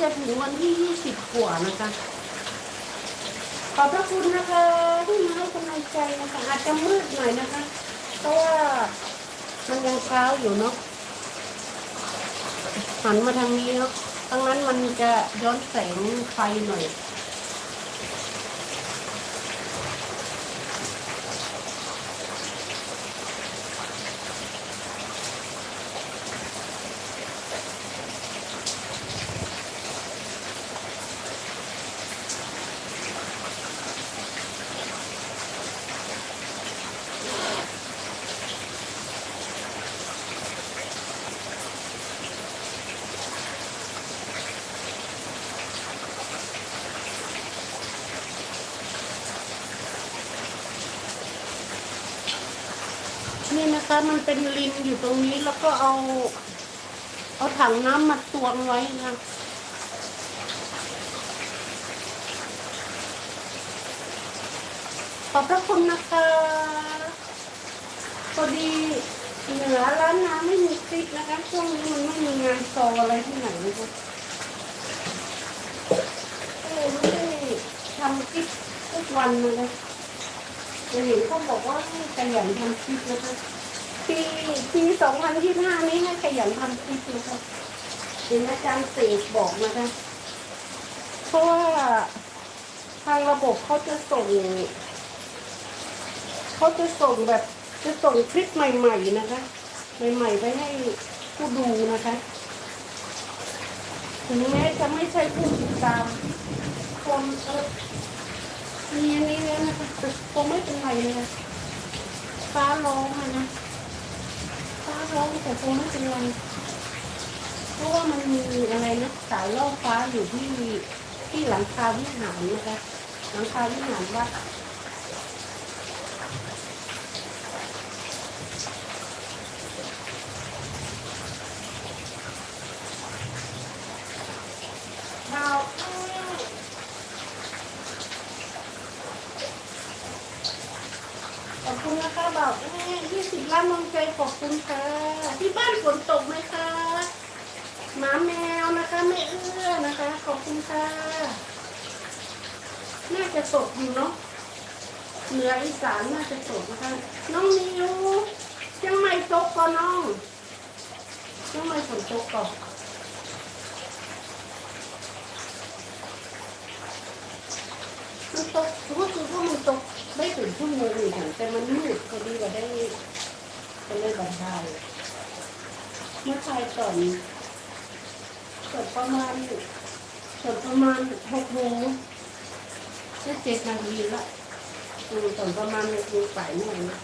จะถึงวันที่ยี่สิบกว่านะคะ ขอบพระคุณนะคะที่มาให้กำลังใจนะคะอาจจะมืดหน่อยนะคะ เพราะว่ามันยังเช้าอยู่เนาะหันมาทางนี้เนาะทางนั้นมันจะย้อนแสงไฟหน่อย นี่นะคะมันเป็นลินอยู่ตรงนี้แล้วก็เอา เอาถังน้ำมาตวงไว้นะขอบพระคุณนะคะพอดีเหนือร้านน้ำไม่มีคลิปนะคะช่วงนี้มันไม่มีงานโซอะไรที่ไหนเลยค่ะก็เลยไม่ได้ทำคลิปทุกวันนะคะจะ เห็นเขาบอกว่าให้ขยันทำคลิปนะคะปีปีสองพันยี่ห้านี้ให้ขยันทำคลิปนะคะเห็นอาจารย์เสกบอกนะคะเพราะว่าทางระบบเขาจะส่งเขาจะส่งแบบจะส่งคลิปใหม่ ๆนะคะ ใหม่ๆไปให้ผู้ดูนะคะถึงแม้จะไม่ใช่ผู้ติดตามคนเออ มีอันนี้แล้วนะคะคงไม่เป็นไรเลยนะฟ้าร้องอะนะฟ้าร้องแต่คงไม่เป็นไรเพราะว่ามันมีอะไรนะสายล่อฟ้าอยู่ที่ที่หลังคาวิหารนะคะหลังคาวิหารวัดาวขอบ คุณนะคะบอกยี่สิบล้านมองใจขอบคุณค่ะ ที่บ้านฝนตกไหมคะหมาแมวนะคะไม่เอื้อนะคะ ขอบคุณค่ะ น่าจะตกอยู่เนาะเหนืออีสานน่าจะตกนะคะ น้องนิวยังไม่ตกก่อนน้องยังไม่ฝนตกก่อนตกก็คือว่ามันตก ได้ถึงชั่วโมงหนึ่งแต่มันมืดพอดีว่าได้ก็เลยบรรทายเมื่อชายตอนตอนประมาณตอนประมาณหกโมงได้เจ็ดนาทีละอืมตอนประมาณหกโมงป่ายโมงนะ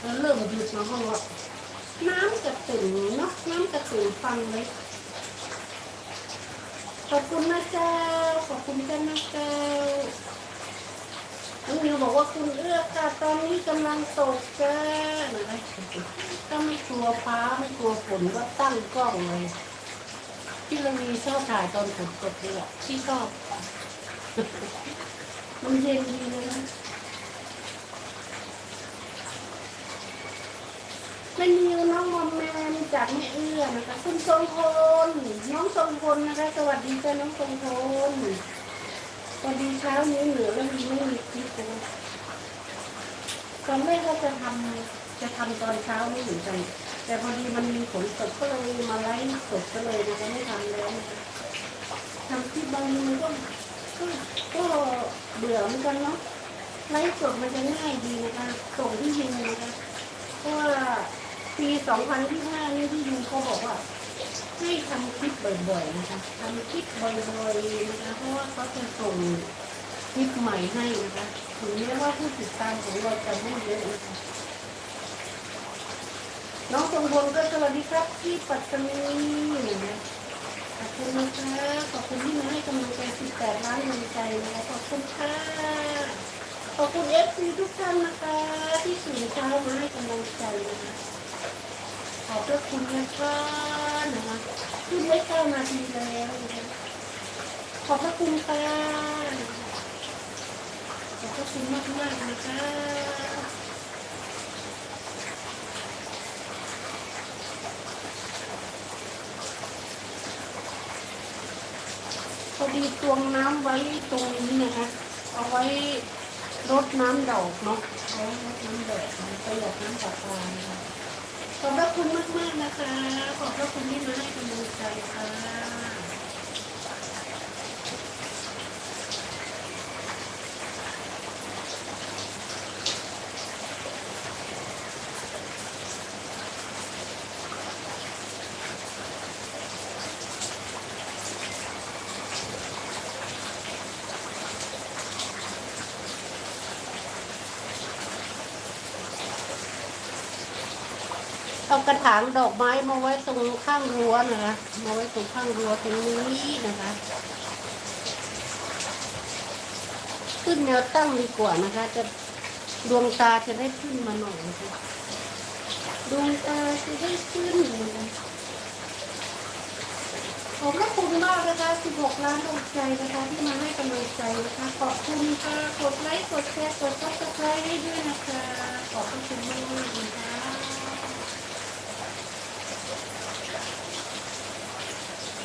แล้วเริ่มหยุดมาห้องว่าน้ำกระตุ่นเนาะน้ำกระตุ่นฟังเลย ขอบคุณนะเจ้า ขอบคุณกันนะเจ้าน้องนิวบอกว่าคุณเอื้อค่ะตอนนี้กำลังตกเจ้าอะไรก็ไม่กลัวฟ้าไม่กลัวฝนก็ตั้งกล้องเลยพี่ละมีชอบถ่ายตอนฝนตกเลยอะพี่ชอบ มันเย็นดีเลยนะแม่นิวน้องมอมแมม จากแม่เอื้อนะคะคุณทรงพลน้องทรงพลนะคะ สวัสดีจ้าน้องทรงพลสวัสดีเช้านี้เหนือแล้วมีไม่มีคลิปนะตอนแรกก็จะทำจะทำตอนเช้าไม่เหมือนกัน แต่พอดีมันมีฝนตกก็เลยมาไลฟ์สดก็เลยนะคะไม่ทำแล้วนะคะทำคลิปบางทีมันก็ก็เบื่อเหมือนกันเนาะไลฟ์สดมันจะง่ายดีนะคะส่งที่ยิงนะคะเพราะว่า ปี2025นี่ที่ยูเขาบอกว่า ให้ทำคลิปบ่อยๆนะคะทำคลิปบ่อยๆนะคะเพราะว่าเขาจะส่งคลิปใหม่ให้นะคะถึงแม้ว่าผู้ติดตามของเราจะไม่เยอะนะคะน้องสมพลก็สวัสดีครับที่ปัตตานีนะคะขอบคุณนะคะขอบคุณที่มาให้กำลังใจ18ล้านกำลังใจนะคะขอบคุณค่ะขอบคุณเอฟซีทุกท่านนะคะ ที่สื่อเช้ามาให้กำลังใจนะคะ อบพระคุณนะคะนะคะขึ้นไว้เก้านาทีแล้วนะคะขอบพระคุณค่ะขอบพระคุณมากมากนะคะพอดีตวงน้ำไว้ตรงนี้นะคะเอาไว้รดน้ำดอกเนาะเอาไว้รดน้ำดอกประหยัดน้ำปลาปลานะคะ ขอบพระคุณมากมากๆนะคะ ขอบพระคุณที่มาให้กำลังใจค่ะ เอากระถางดอกไม้มาไว้ตรงข้างรั้วนะคะมาไว้ตรงข้างรั้วตรงนี้นะคะ ขึ้นแนวตั้งดีกว่านะคะ จะดวงตาจะได้ขึ้นมาหน่อยนะคะดวงตาจะได้ขึ้นนะคะขอบพระคุณมากนะคะ 16 ล้านดวงใจนะคะ ที่มาให้กำลังใจนะคะ ขอบคุณค่ะ กดไลค์ กดแชร์ กดซับสไครต์ให้ด้วยนะคะ ขอบพระคุณมากๆนะคะ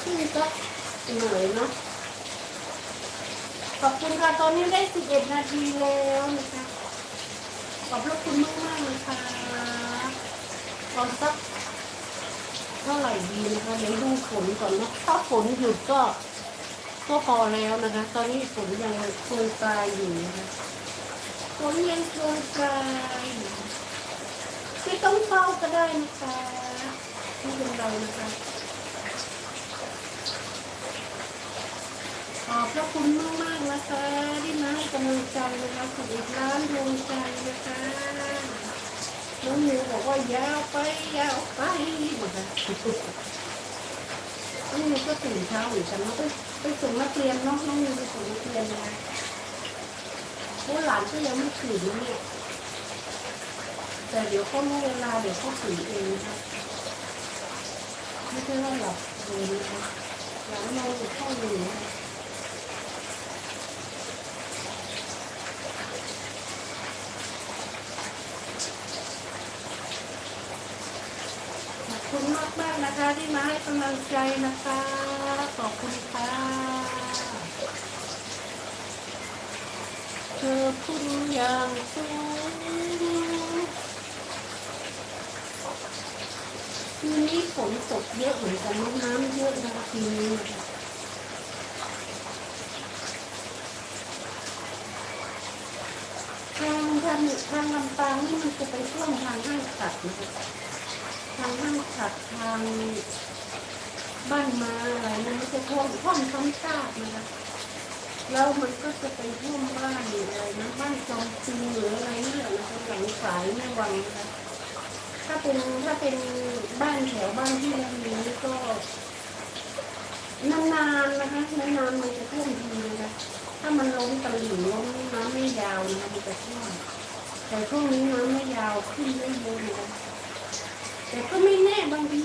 ขึ้น ก็เหนื่อยเนาะขอบคุณค่ะตอนนี้ได้ 11 นาทีแล้วนะคะขอบพระคุณมากมากเลยค่ะตอนสักเท่าไหร่ดีนะคะเดี๋ยวดูฝนก่อนเนาะถ้าฝนหยุดก็ก็พอแล้วนะคะ ตอนนี้ฝนยังโปรยปลายอยู่นะคะฝนยังโปรยปลายไม่ต้องเฝ้าก็ได้นะคะไม่เป็นไรนะคะ อบพระคุณมากมากนะคะที่มาให้กำลังใจนะคะสุดอีกล้านดวงใจนะคะน้องมิวบอกว่ายาวไปยาวไปนะคะน้องมิวก็ตื่นเช้าเหมือนกันเนาะไปไปส่งนักเรียนเนาะน้องมิวไปส่งนักเรียนนะเพราะหลานก็ยังไม่ตื่นเนี่ยแต่เดี๋ยวเขารู้เวลาเดี๋ยวเขาตื่นเองนะคะไม่ใช่ว่าหลับเลยนะคะหลานนอนอยู่ห้องหนึ่งนะคะ ขอบคุณมากมากๆ นะคะที่มาให้กำลังใจนะคะ ขอบคุณค่ะเธอคุณอย่างสูงคืนนี้ฝนตกเยอะเหมือนกันน้ำเยอะนะคืนนี้ทางทางทางลำปางนี่มันจะไปช่วงทางห้างตัดนะคะ ทางห้างขัดทางบ้านมาอะไรนะไม่ใช่ท่วมท่วมซ้ำซากนะคะแล้วมันก็จะไปท่วมบ้านอะไรนะบ้านจองซีหรืออะไรนี่แหละนะคะหลังสายแม่วังนะคะถ้าเป็นถ้าเป็นบ้านแถวบ้านที่เรานี้ก็นานๆนะคะนานๆมันจะท่วมทีนะคะถ้ามันล้นตลิ่งล้นน้ำไม่ยาวนะคะมันจะท่วมแต่ช่วงนี้น้ำไม่ยาวขึ้นไม่เยอะ แต่ก็ไม่แน่บางที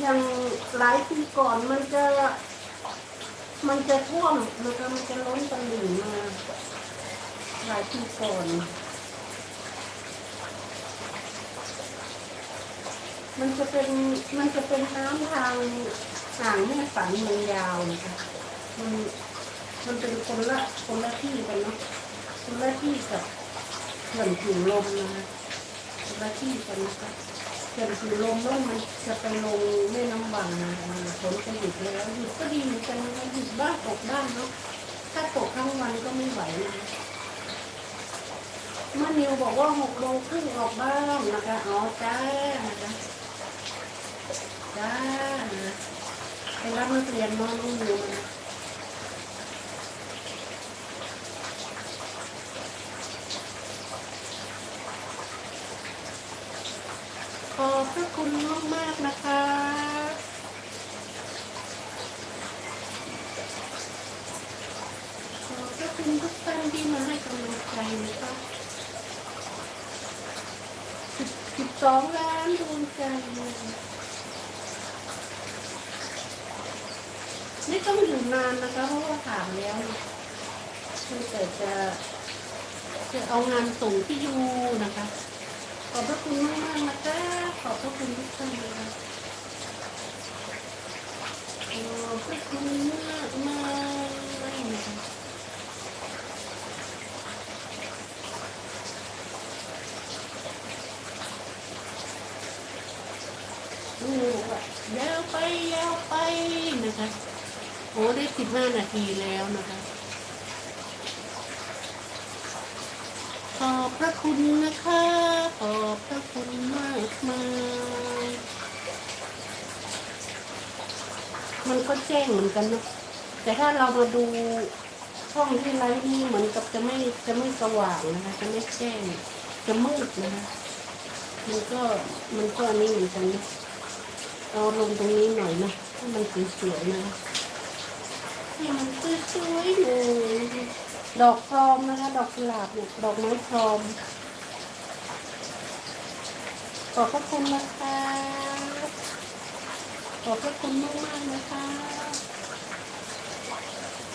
อย่างหลายปีก่อนมันจะ มันจะท่วมนะคะมันจะล้นตลิ่งมาหลายปีก่อนมันจะเป็นมันจะเป็นน้ำทางห่างแม่ฝันเมืองยาวนะคะมันมันเป็นคนละคนละที่กันเนาะคนละที่กับเขื่อนผิวลมนะคะคนละที่กันนะคะ เขื่อนสีลมแล้วมันจะไปลงแม่น้ำวังนะคะฝนจะหยุดแล้วหยุดก็ดีเหมือนกันนะคะหยุดบ้างตกบ้างเนาะถ้าตกทั้งวันก็ไม่ไหวนะคะเมื่อนิวบอกว่าหกโมงครึ่งออกบ้านนะคะอ๋อจ้านะคะจ้านะไปรับนักเรียนน้องนุ่งนิวนะขอบพ ระคุณมากมากๆนะคะ ขอบพระคุณทุกท่านที่มาให้กำลังใจนะคะสิบสิบสองล้านดวงใจนไม่ต้องอยู่นานนะคะ เพราะว่าถามแล้วนะคือแต่จะจะเอางานส่งที่ยูนะคะ ขอบพระคุณมากมากๆนะคะขอบพระคุณทุกท่านนะคะขอบพระคุณมากมากๆนะคะลูยาวไปยาวไปนะคะโอ้ได้สิบห้านาทีแล้วนะคะขอบพระคุณนะคะ ขอบพระคุณมากมายมันก็แจ้งเหมือนกันนะแต่ถ้าเรามาดูช่องที่ไลฟ์นี่เหมือนกับจะไม่จะไม่สว่างนะคะ จะไม่แจ้ง จะมืดนะคะมันก็มันก็อันนี้เหมือนกันนะเอาลงตรงนี้หน่อยนะให้มันสวยๆนะให้มันสวยๆเลยดอกพรอมนะคะ ดอกกุหลาบเนี่ยดอกไม้พรอม อบพระคุณนะคะขอบพระคุณมากๆนะคะ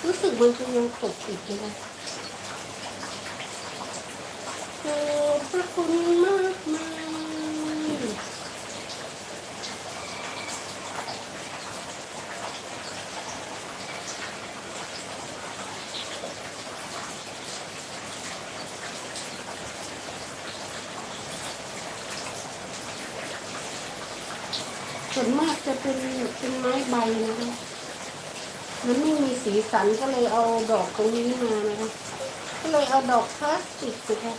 รู้สึกมันจะยังตกอีกนะคะขอบพระคุณมากมาก ส่วนมากจะเป็นเป็นไม้ใบนะคะมันไม่มีสีสันก็เลยเอาดอกตรงนี้มานะคะก็เลยเอาดอกพลาสติกนะคะ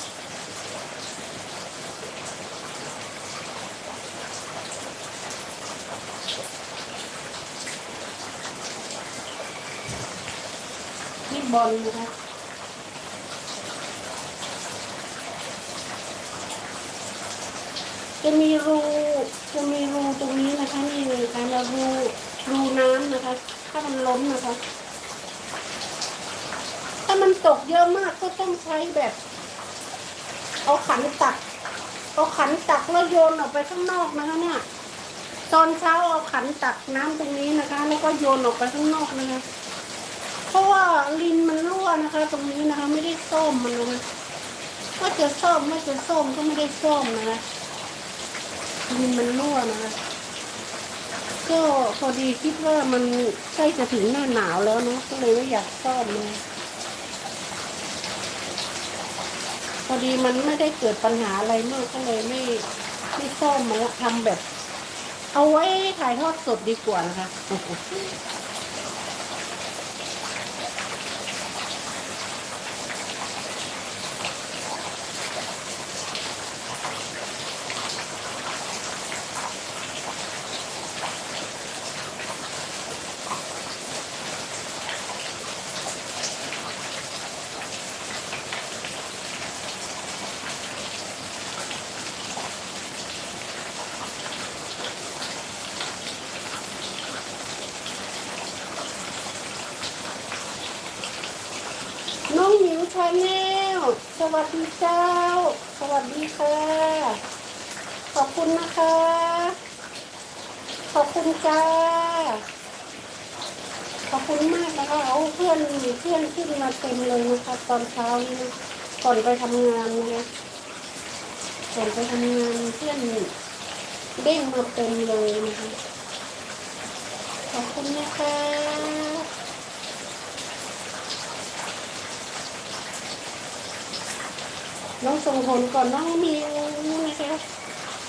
นี่บอลนะคะ จะมีรูจะมีรูตรงนี้นะคะนี่เลยค่ะแล้วรูรูน้ำนะคะ ถ้ามันล้นนะคะ ถ้ามันตกเยอะมากก็ต้องใช้แบบ เอาขันตัก เอาขันตักแล้วโยนออกไปข้างนอกนะคะเนี่ยตอนเช้าเอาขันตักน้ำตรงนี้นะคะ แล้วก็โยนออกไปข้างนอกนะคะ เพราะว่าลินมันรั่วนะคะ ตรงนี้นะคะ ไม่ได้ซ่อมมันนะคะก็จะซ่อมไม่จะซ่อมก็ไม่ได้ซ่อมนะคะ ดินมันรั่วนะคะก็พอดีคิดว่ามันใกล้จะถึงหน้าหนาวแล้วเนาะก็เลยไม่อยากซ่อมเลยพอดีมันไม่ได้เกิดปัญหาอะไรมากก็เลยไม่ไม่ซ่อมมันละทำแบบ เอาไว้ถ่ายทอดสดดีกว่านะคะ ชาแนลสวัสดีเจ้า สวัสดีค่ะ ขอบคุณนะคะ ขอบคุณจ้า ขอบคุณมากนะคะเอาเพื่อนเพื่อนขึ้นมาเต็มเลยนะคะ ตอนเช้านี้ก่อนไปทำงานนะคะก่อนไปทำงานเพื่อนเด้งมาเต็มเลยนะคะ ขอบคุณนะคะ น้องทรงผลก่อนน้องมิวนะคะ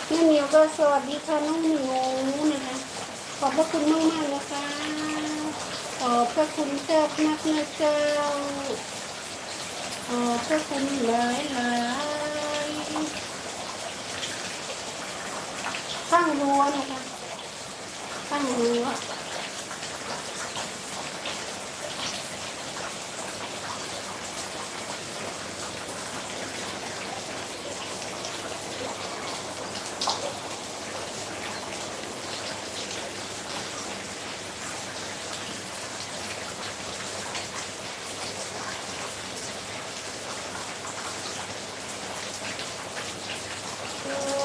น้องมิวก็สวัสดีค่ะน้องมิวนะคะ ขอบพระคุณมากมากนะคะ ขอบพระคุณเจ้านักนะเจ้าขอบพระคุณหลายหลายข้างรั้วนะคะข้างรั้ว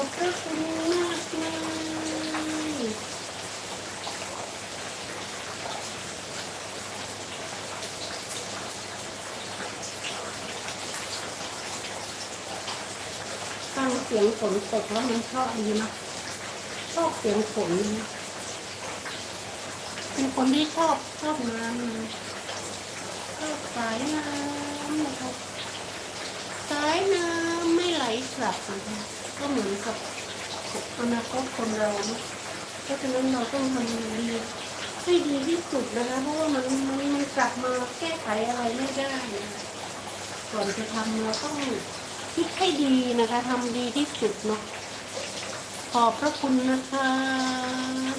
อบพระคุณมากมายสียงฝนตกแล้วมันชอบดีนะชอบเสียงฝนเป็นคนที่ชอบชอบน้ำนะชอบสายน้ำนะครับสายน้ำไม่ไหลกลับนะคะ ก็เหมือนกับอนาคตคนเราเนาะเพราะฉะนั้นเราต้องทำดีให้ดีที่สุดนะคะ เพราะว่ามันมันมันกลับมาแก้ไขอะไรไม่ได้นะคะก่อนจะทำเราต้องคิดให้ดีนะคะทำดีที่สุดเนาะขอบพระคุณนะคะ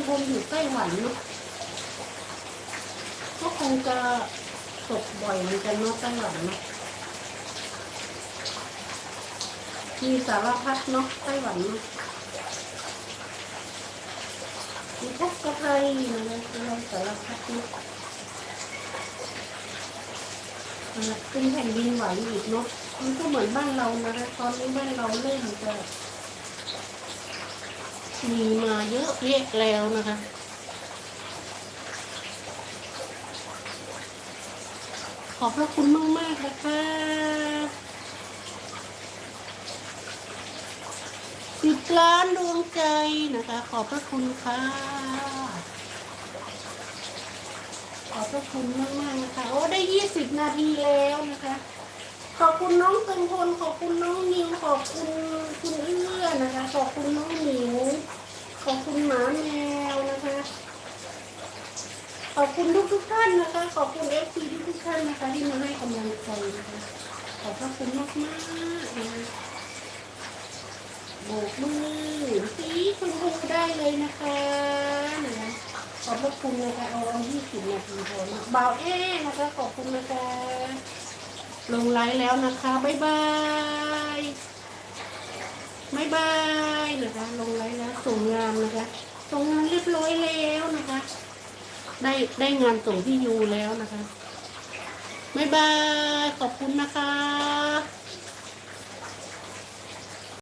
งคงอยู่ไต้หวันเนาะก็คงจะตกบ่อยเหมือนกันเนาะไต้หวันเนาะมีสารพัดเนาะไต้หวันเนาะมีพวกกระไทยนะคะเราสารพัดเนาะเป็นแผ่นดินไหวอีกเนาะมันก็เหมือนบ้านเรานะตอนนี้บ้านเราเริ่มจะ มีมาเยอะแยะแล้วนะคะ ขอบพระคุณมากมากนะคะ สิบล้านดวงใจนะคะ ขอบพระคุณค่ะ ขอบพระคุณมากมากนะคะ โอ้ได้ยี่สิบนาทีแล้วนะคะ ขอบคุณน้องตึงพลขอบคุณน้องนิวขอบคุณคุณเอื้อนะคะ ขอบคุณน้องหมิวขอบคุณหมาแมวนะคะ ขอบคุณทุกทุกท่านนะคะ ขอบคุณเอฟซีทุกทุกท่านนะคะ ที่มาให้กำลังใจนะคะขอบพระคุณมากมากนะคะโบกมือสีคุณครูได้เลยนะคะนะคะขอบพระคุณนะคะเอาเอายี่สิบนาทีพอนะบ่าวแอ้นะคะขอบคุณนะคะ ลงไลฟ์แล้วนะคะบ๊ายบายบ๊ายบายนะคะ ลงไลฟ์แล้วส่งงานนะคะส่งงานเรียบร้อยแล้วนะคะ ได้ได้งานส่งที่ยูแล้วนะคะบ๊ายบายขอบคุณนะคะ